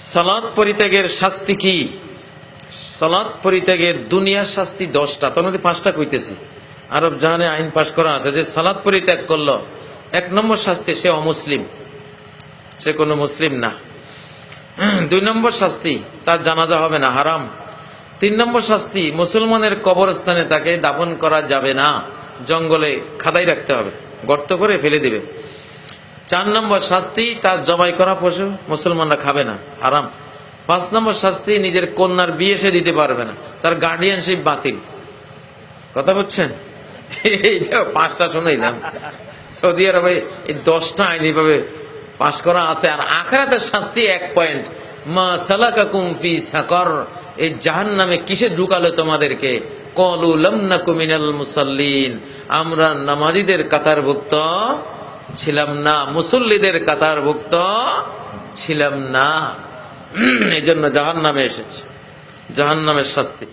সালাদ পরিত্যাগের শাস্তি কি? সালাদ পরিত্যাগের দুনিয়ার শাস্তি দশটা। তোর মধ্যে পাঁচটা কইতেছি। আরব জাহানে আইন পাশ করা আছে যে সালাদ পরিত্যাগ করল, এক নম্বর শাস্তি সে অমুসলিম। সে কোনো মুসলিম না। দুই নম্বর শাস্তি, তার জানাজা হবে না, হারাম। তিন নম্বর শাস্তি, মুসলমানের কবরস্থানে তাকে দাফন করা যাবে না। জঙ্গলে খাদাই রাখতে হবে, গর্ত করে ফেলে দিবে। চার নম্বর শাস্তি তার জবাই করা পশু, মুসলমানরা খাবে না, হারাম। পাঁচ নম্বর শাস্তি নিজের কন্যার বিয়ে সে দিতে পারবে না, তার গার্ডিয়ানশিপ বাতিল। কথা বলছেন এইটা পাঁচটা শুনাইলাম। সৌদি আরবে এই দশটা আইনি ভাবে পাশ করা আছে, আর আখরাতের শাস্তি এক পয়েন্ট মা সালাকা কুমফি সাকর, এই জাহান নামে কিসে ঢুকালো তোমাদেরকে? কলু লমনা কুমিনাল মুসাল্লিন, আমরা নামাজিদের কাতারভুক্ত ছিলাম না মুসল্লিদের কাতারভুক্ত ছিলাম না। এই জন্য জাহান নামে এসেছে। জাহান নামের শাস্তি।